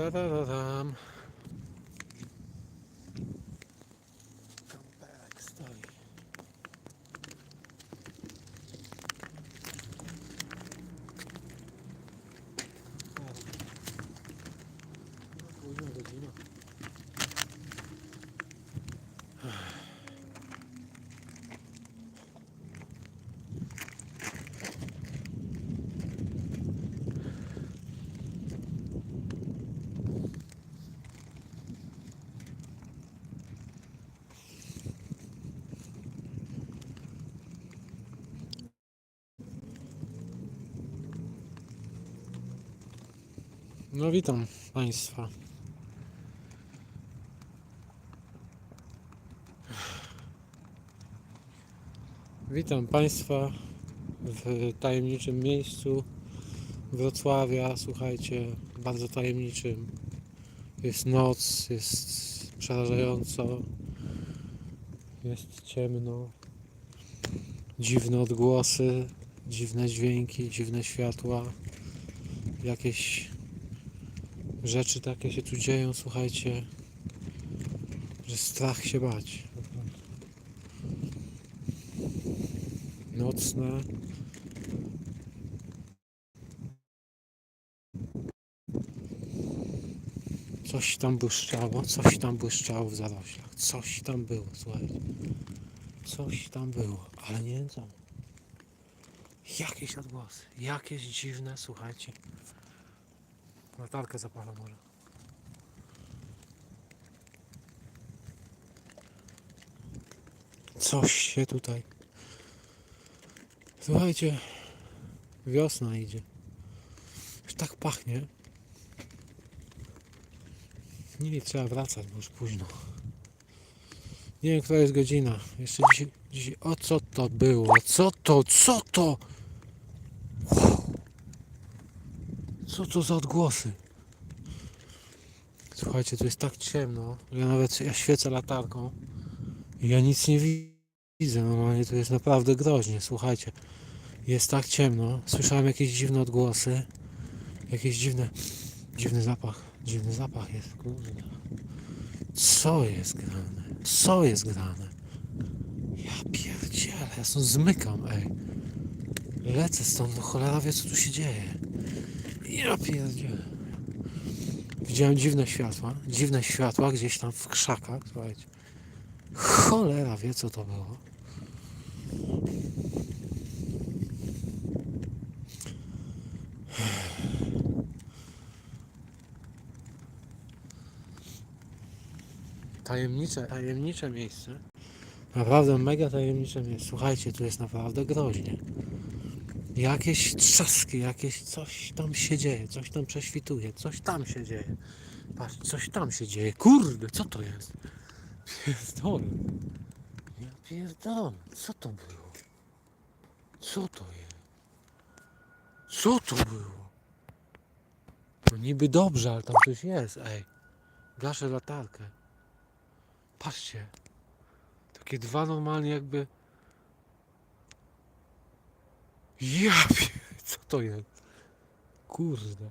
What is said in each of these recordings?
da da da da. No witam Państwa. Witam Państwa w tajemniczym miejscu Wrocławia. Słuchajcie, bardzo tajemniczym. Jest noc, jest przerażająco, jest ciemno, dziwne odgłosy, dziwne dźwięki, dziwne światła, jakieś rzeczy takie się tu dzieją, słuchajcie, że strach się bać. Nocne. Coś tam błyszczało, coś tam błyszczało w zaroślach, coś tam było, słuchajcie. Coś tam było, ale nie wiem co. Jakieś odgłosy, jakieś dziwne, słuchajcie. Latarkę zapalę może. Coś się tutaj. Słuchajcie, wiosna idzie. Już tak pachnie. Nie trzeba wracać, bo już późno. Nie wiem, która jest godzina. Jeszcze dzisiaj, dzisiaj. O co to było? Co to? Co to? Co to za odgłosy? Słuchajcie, tu jest tak ciemno. Ja nawet ja świecę latarką i ja nic nie wi- widzę. Normalnie to jest naprawdę groźnie. Słuchajcie, jest tak ciemno. Słyszałem jakieś dziwne odgłosy. Jakieś dziwne, dziwny zapach. Dziwny zapach jest. Kurde. Co jest grane? Co jest grane? Ja pierdzielę, ja stąd zmykam, ej. Lecę stąd, no cholera wie co tu się dzieje. Ja pierdzielę. Widziałem dziwne światła, dziwne światła gdzieś tam w krzakach, słuchajcie. Cholera wie co to było. Tajemnicze, tajemnicze miejsce. Naprawdę mega tajemnicze miejsce. Słuchajcie, tu jest naprawdę groźnie. Jakieś trzaski, jakieś coś tam się dzieje, coś tam prześwituje, coś tam się dzieje. Patrz, coś tam się dzieje. Kurde, co to jest? Pierdolę. Ja pierdolę. Co to było? Co to jest? Co to było? No niby dobrze, ale tam coś jest, ej. Gaszę latarkę. Patrzcie. Takie dwa normalnie jakby... Ja co to jest? Kurde.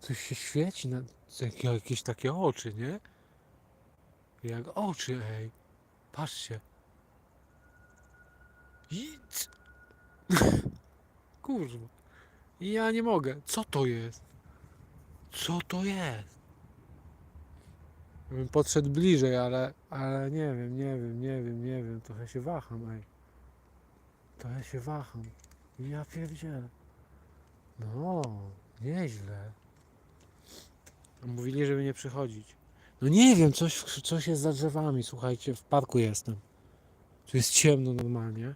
Coś się świeci na jak- jakieś takie oczy, nie? Jak oczy, ej. Patrzcie. I... Kurwa. Ja nie mogę. Co to jest? Co to jest? Bym podszedł bliżej, ale, ale nie wiem, nie wiem, nie wiem, nie wiem. Trochę się waham, ej. Trochę się waham. Ja pierdzielę. No, nieźle. Mówili, żeby nie przychodzić. No nie wiem, coś, coś jest za drzewami, słuchajcie, w parku jestem. Tu jest ciemno normalnie.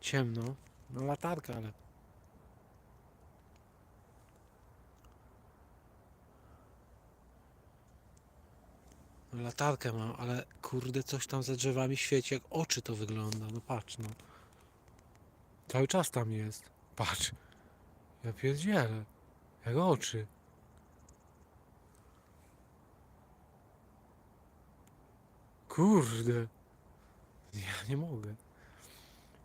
Ciemno. No latarka, ale... No, latarkę mam, ale kurde, coś tam za drzewami świeci, jak oczy to wygląda. No patrz, no. Cały czas tam jest. Patrz. Ja pierdzielę. Jak oczy. Kurde. Ja nie mogę.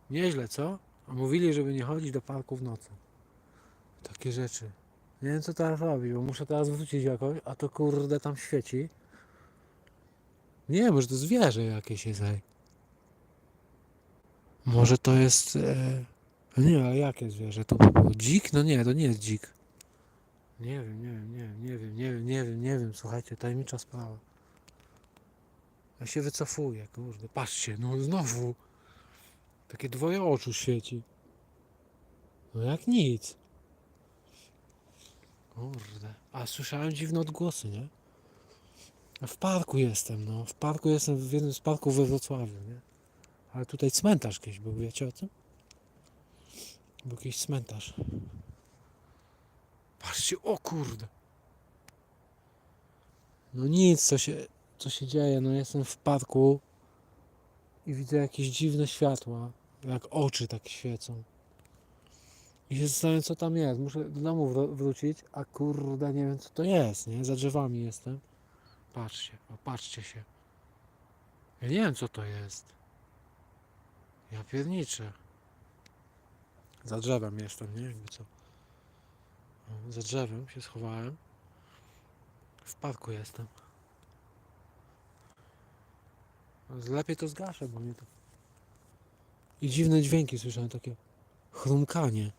Nieźle, co? A mówili, żeby nie chodzić do parku w nocy. Takie rzeczy. Nie wiem co teraz robić, bo muszę teraz wrócić jakoś, a to kurde tam świeci. Nie może to zwierzę jakieś jest. Może to jest... E... Nie, ale jakie zwierzę to by było? Dzik? No nie, to nie jest dzik. Nie wiem, nie wiem, nie wiem, nie wiem, nie wiem, nie wiem, nie wiem, słuchajcie, tajemnicza sprawa. Ja się wycofuję, kurde, patrzcie, no znowu. Takie dwoje oczu świeci. No jak nic. Kurde. A słyszałem dziwne odgłosy, nie? W parku jestem, no. W parku jestem w jednym z parków we Wrocławiu, nie? Ale tutaj cmentarz kiedyś był, wiecie o tym? Był jakiś cmentarz. Patrzcie, o kurde. No nic, co się, co się dzieje, no jestem w parku i widzę jakieś dziwne światła, jak oczy tak świecą. I się zastanawiam, co tam jest. Muszę do domu wró- wrócić, a kurde, nie wiem, co to jest, nie? Za drzewami jestem. Patrzcie, o, patrzcie się. Ja nie wiem, co to jest. Ja pierniczę. Za drzewem jestem, nie? Jakby co. Za drzewem się schowałem. W parku jestem. Lepiej to zgaszę, bo mnie to... I dziwne dźwięki słyszałem, takie chrumkanie.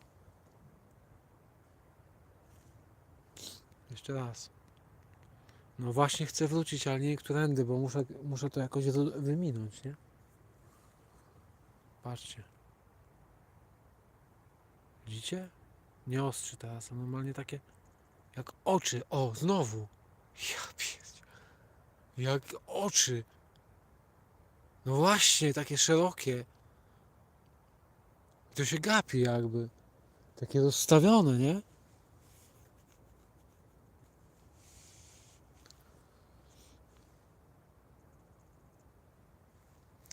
Jeszcze raz. No właśnie chcę wrócić, ale nie którędy, bo muszę, muszę to jakoś wy- wyminąć, nie? Patrzcie. Widzicie? Nie ostrzy teraz, a normalnie takie jak oczy. O, znowu. Ja pies. Jak oczy. No właśnie, takie szerokie. To się gapi jakby. Takie rozstawione, nie?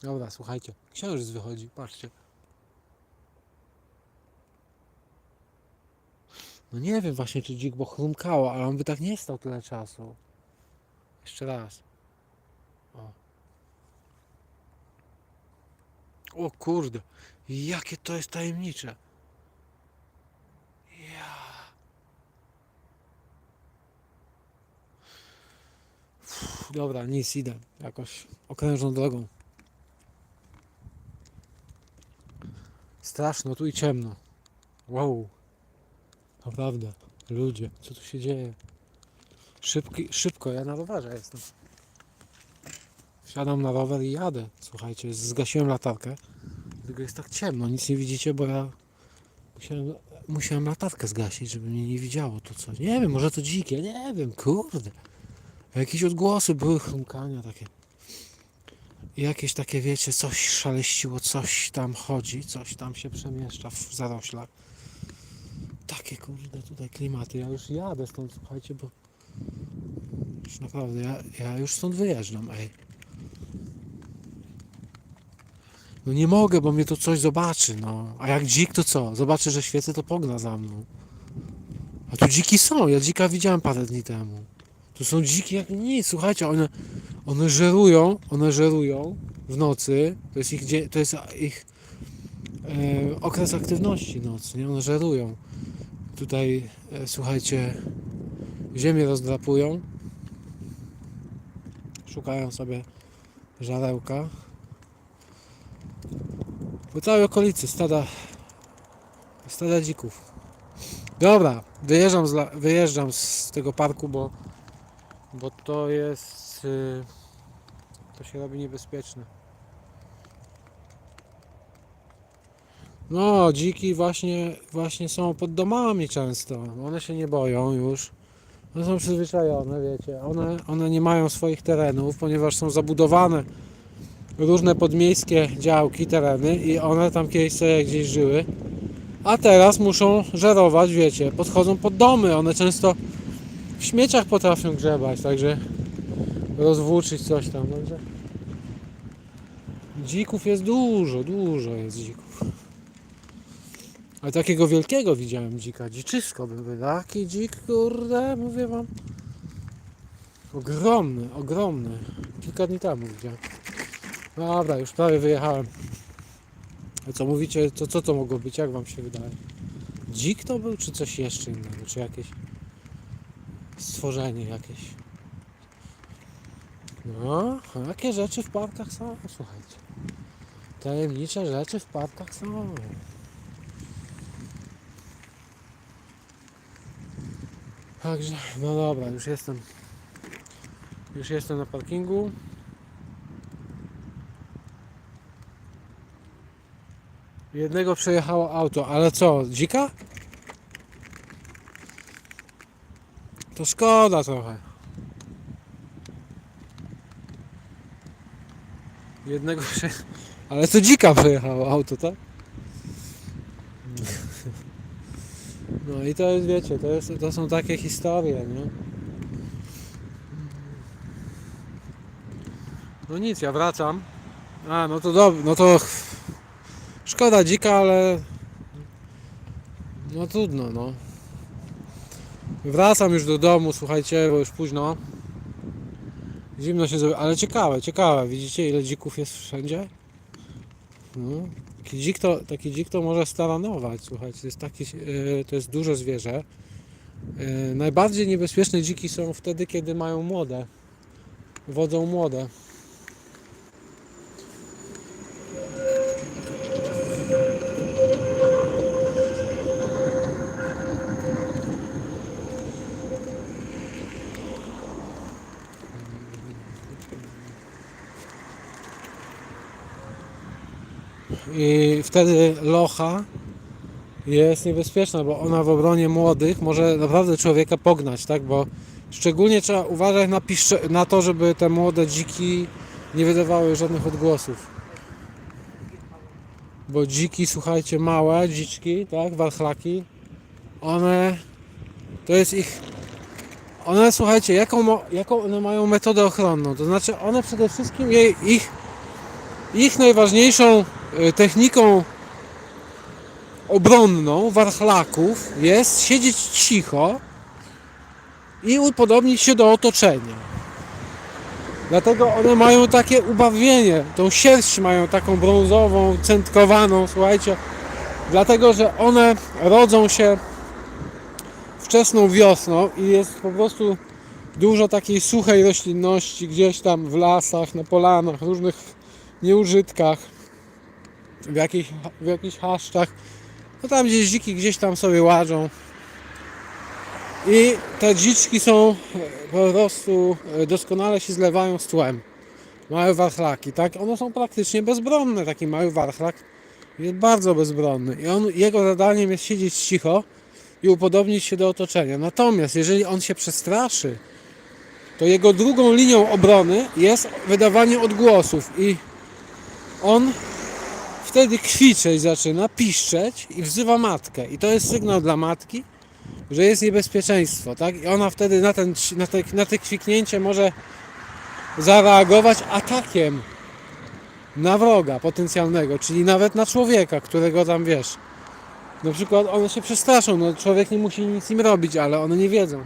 Dobra, słuchajcie. Księżyc wychodzi, patrzcie. No nie wiem właśnie, czy dzik, bo chrumkało, ale on by tak nie stał tyle czasu. Jeszcze raz. O. O kurde, jakie to jest tajemnicze. Ja. Uff, Dobra, nic, idę. Jakoś okrężną drogą. Straszno, tu i ciemno. Wow. Naprawdę. Ludzie, co tu się dzieje? Szybki, szybko, ja na rowerze jestem. Wsiadam na rower i jadę. Słuchajcie, zgasiłem latarkę. Tylko jest tak ciemno, nic nie widzicie, bo ja musiałem, musiałem latarkę zgasić, żeby mnie nie widziało to coś. Nie wiem, może to dzikie, nie wiem, kurde. Jakieś odgłosy były, chrumkania takie. Jakieś takie, wiecie, coś szaleściło, coś tam chodzi, coś tam się przemieszcza w zaroślach. Takie kurde tutaj klimaty. Ja już jadę stąd, słuchajcie, bo już naprawdę, ja, ja już stąd wyjeżdżam, ej. No nie mogę, bo mnie to coś zobaczy, no. A jak dzik, to co? Zobaczy, że świecę, to pogna za mną. A tu dziki są, ja dzika widziałem parę dni temu. Tu są dziki jak nic, słuchajcie, one, one żerują, one żerują w nocy, to jest ich, to jest ich okres aktywności nocny, one żerują. Tutaj, e, słuchajcie, ziemię rozdrapują, szukają sobie żarełka. Po całej okolicy stada, stada dzików. Dobra, wyjeżdżam z, wyjeżdżam z tego parku, bo, bo to jest, y, to się robi niebezpieczne. No, dziki właśnie, właśnie są pod domami często. One się nie boją już. One są przyzwyczajone, wiecie. One, one nie mają swoich terenów, ponieważ są zabudowane różne podmiejskie działki, tereny i one tam kiedyś sobie gdzieś żyły. A teraz muszą żerować, wiecie. Podchodzą pod domy. One często w śmieciach potrafią grzebać, także rozwłóczyć coś tam. Także dzików jest dużo, dużo jest dzików. Ale takiego wielkiego widziałem dzika, dziczysko by był. Taki dzik, kurde, mówię wam. Ogromny, ogromny. Kilka dni temu widziałem. Dobra, już prawie wyjechałem. A co mówicie, to co to mogło być? Jak wam się wydaje? Dzik to był, czy coś jeszcze innego? Czy jakieś stworzenie jakieś. No, takie rzeczy w parkach są, słuchajcie. Tajemnicze rzeczy w parkach są. Także, no dobra, już jestem. Już jestem na parkingu. Jednego przejechało auto, ale co, dzika? To szkoda trochę. Jednego prze... Ale to dzika przejechało auto, tak? No i to jest, wiecie, to, jest, to są takie historie, nie? No nic, ja wracam. A, no to dobrze, no to szkoda dzika, ale no trudno, no. Wracam już do domu, słuchajcie, bo już późno. Zimno się zrobi, ale ciekawe, ciekawe. Widzicie ile dzików jest wszędzie? No. Taki dzik to, taki dzik to może staranować, słuchajcie, to jest, taki, e, to jest duże zwierzę. E, najbardziej niebezpieczne dziki są wtedy, kiedy mają młode. Wodzą młode. I wtedy locha jest niebezpieczna, bo ona w obronie młodych może naprawdę człowieka pognać, tak? Bo szczególnie trzeba uważać na, piszcze, na to, żeby te młode dziki nie wydawały żadnych odgłosów. Bo dziki, słuchajcie, małe dziczki, tak, warchlaki, one, to jest ich, one, słuchajcie, jaką, jaką one mają metodę ochronną, to znaczy one przede wszystkim, jej, ich, ich najważniejszą techniką obronną warchlaków jest siedzieć cicho i upodobnić się do otoczenia. Dlatego one mają takie ubawienie, tą sierść mają taką brązową, centkowaną, słuchajcie. Dlatego, że one rodzą się wczesną wiosną i jest po prostu dużo takiej suchej roślinności gdzieś tam w lasach, na polanach, różnych nieużytkach, w, w jakichś chaszczach. No tam gdzieś dziki gdzieś tam sobie łażą. I te dziczki są e, po prostu e, doskonale się zlewają z tłem. Małe warchlaki, tak? One są praktycznie bezbronne. Taki mały warchlak jest bardzo bezbronny. I on, jego zadaniem jest siedzieć cicho i upodobnić się do otoczenia. Natomiast jeżeli on się przestraszy, to jego drugą linią obrony jest wydawanie odgłosów i on wtedy kwiczeć zaczyna, piszczeć i wzywa matkę. I to jest sygnał dla matki, że jest niebezpieczeństwo, tak? I ona wtedy na, ten, na, te, na te kwiknięcie może zareagować atakiem na wroga potencjalnego, czyli nawet na człowieka, którego tam wiesz. Na przykład one się przestraszą, no człowiek nie musi nic im robić, ale one nie wiedzą.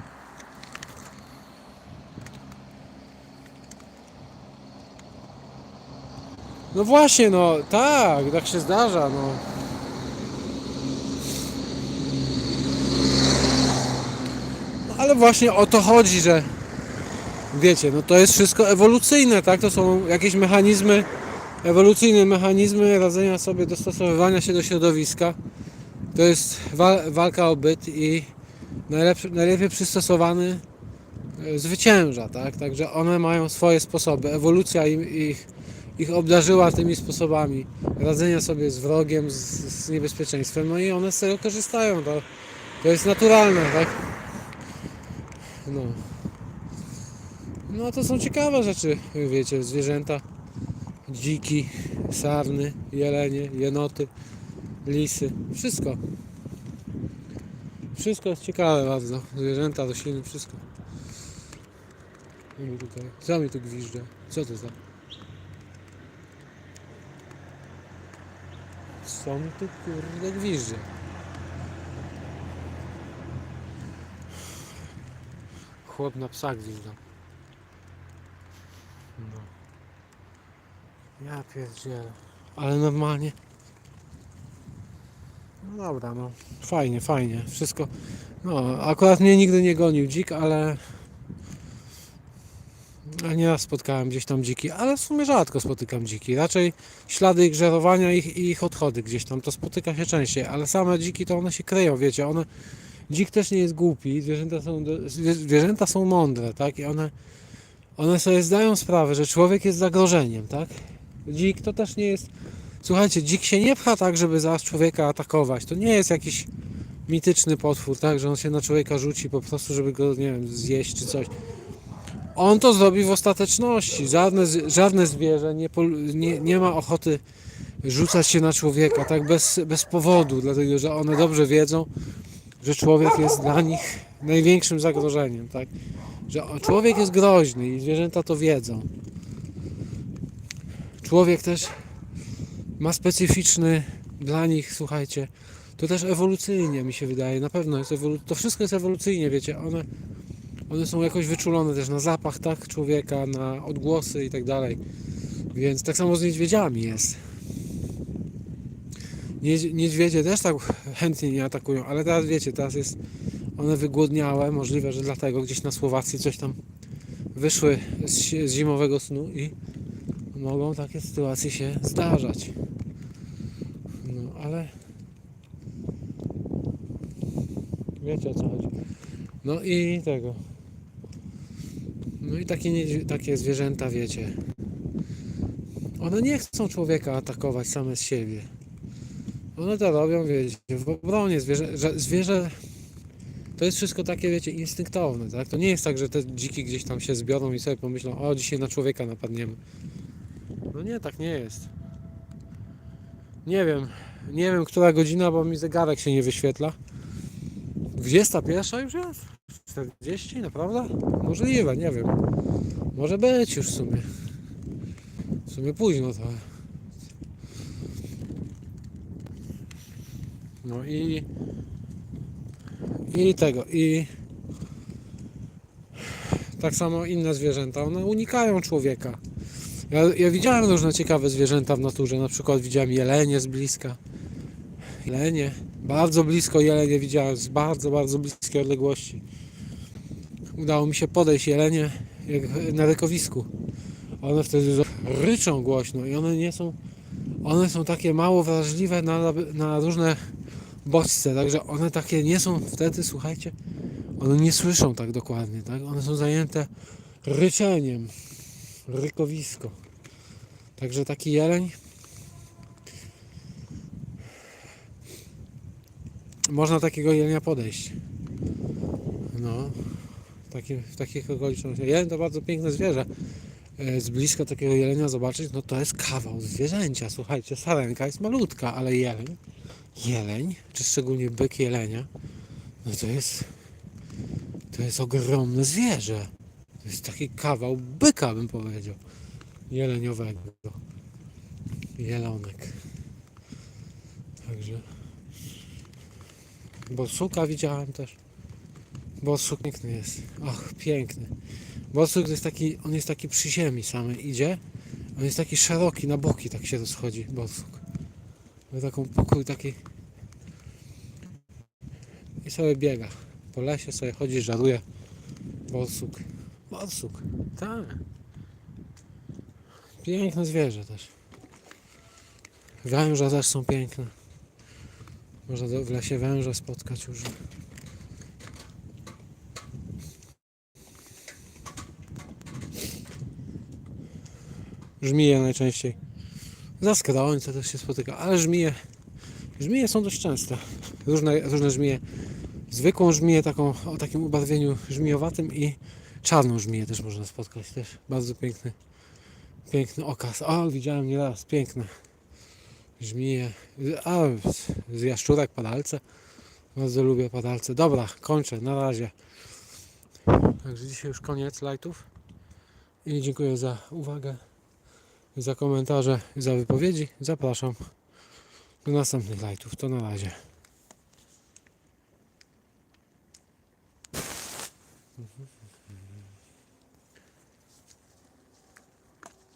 No właśnie, no tak, tak się zdarza, no. Ale właśnie o to chodzi, że wiecie, no to jest wszystko ewolucyjne, tak? To są jakieś mechanizmy, ewolucyjne mechanizmy radzenia sobie, dostosowywania się do środowiska. To jest wa- walka o byt i najlepszy, najlepiej przystosowany e, zwycięża, tak? Także one mają swoje sposoby. Ewolucja im, ich, ich obdarzyła tymi sposobami radzenia sobie z wrogiem, z, z niebezpieczeństwem, no i one z tego korzystają. To, to jest naturalne, tak? No. No to są ciekawe rzeczy, wiecie, zwierzęta, dziki, sarny, jelenie, jenoty, lisy, wszystko. Wszystko jest ciekawe bardzo, zwierzęta, rośliny, wszystko. Co mi tu gwizdże? Co to za... Co mi tu kurde gwizdże? Chłop na psa gwizdał. No. Ja pierdzielę. Ale normalnie. Dobra, no fajnie, fajnie. Wszystko. No, akurat mnie nigdy nie gonił dzik, ale. Nieraz spotkałem gdzieś tam dziki, ale w sumie rzadko spotykam dziki. Raczej ślady ich żerowania i ich odchody gdzieś tam to spotyka się częściej, ale same dziki to one się kryją, wiecie, one. Dzik też nie jest głupi, zwierzęta są, zwierzęta są mądre, tak? I one, one sobie zdają sprawę, że człowiek jest zagrożeniem, tak? Dzik to też nie jest. Słuchajcie, dzik się nie pcha tak, żeby zaraz człowieka atakować. To nie jest jakiś mityczny potwór, tak, że on się na człowieka rzuci po prostu, żeby go, nie wiem, zjeść czy coś. On to zrobi w ostateczności. Żadne, żadne zwierzę nie, nie, nie ma ochoty rzucać się na człowieka, tak, bez, bez powodu, dlatego że one dobrze wiedzą, że człowiek jest dla nich największym zagrożeniem, tak. Że człowiek jest groźny i zwierzęta to wiedzą. Człowiek też ma specyficzny dla nich, słuchajcie, to też ewolucyjnie mi się wydaje, na pewno jest to wszystko jest ewolucyjnie, wiecie, one, one są jakoś wyczulone też na zapach, tak, człowieka, na odgłosy i tak dalej, więc tak samo z niedźwiedziami jest. Niedź- Niedźwiedzie też tak chętnie nie atakują, ale teraz wiecie, teraz jest one wygłodniałe, możliwe, że dlatego gdzieś na Słowacji coś tam wyszły z zimowego snu i mogą takie sytuacje się zdarzać. No ale wiecie o co chodzi. No i tego. No i takie, takie zwierzęta, wiecie. One nie chcą człowieka atakować same z siebie. One to robią, wiecie, w obronie zwierzę, zwierzę to jest wszystko takie, wiecie, instynktowne, tak? To nie jest tak, że te dziki gdzieś tam się zbiorą i sobie pomyślą, o, dzisiaj na człowieka napadniemy. No nie, tak nie jest. Nie wiem, nie wiem, która godzina, bo mi zegarek się nie wyświetla. 21 już jest? 40, naprawdę? Możliwe, nie wiem. Może być już w sumie. W sumie późno trochę. No i i tego, i tak samo inne zwierzęta, one unikają człowieka. Ja, ja widziałem różne ciekawe zwierzęta w naturze, na przykład widziałem jelenie z bliska. Jelenie, bardzo blisko jelenie widziałem, z bardzo, bardzo bliskiej odległości. Udało mi się podejść jelenie jak na rykowisku. One wtedy ryczą głośno i one nie są, one są takie mało wrażliwe na, na różne bodźce, także one takie nie są wtedy, słuchajcie, one nie słyszą tak dokładnie, tak? One są zajęte ryczeniem, rykowisko. Także taki jeleń można takiego jelenia podejść. No, taki, w takich okolicznościach. Jeleń to bardzo piękne zwierzę. E, Z bliska takiego jelenia zobaczyć, no to jest kawał zwierzęcia. Słuchajcie, sarenka jest malutka, ale jeleń jeleń, czy szczególnie byk jelenia, no to jest to jest ogromne zwierzę. To jest taki kawał byka, bym powiedział. Jeleniowego. Jelonek. Także borsuka widziałem też. Borsuk piękny jest. Ach, piękny. Borsuk jest taki, on jest taki przy ziemi samej idzie. On jest taki szeroki, na boki tak się rozchodzi, borsuk. Ma taką pokój taki i sobie biega. Po lesie sobie chodzi, żaruje. Borsuk. Borsuk. Tak. Piękne zwierzę też. Węże też są piękne. Można w lesie węża spotkać już. Żmije najczęściej. Za skrońce też się spotyka, ale żmije, żmije są dość częste. Różne, różne żmije. Zwykłą żmiję taką o takim ubarwieniu żmijowatym i czarną żmiję też można spotkać też bardzo piękny piękny okaz. O widziałem nieraz piękne żmije. A z- jaszczurek padalce. Bardzo lubię padalce. Dobra kończę na razie. Także dzisiaj już koniec lightów i dziękuję za uwagę za komentarze za wypowiedzi. Zapraszam do następnych lightów to na razie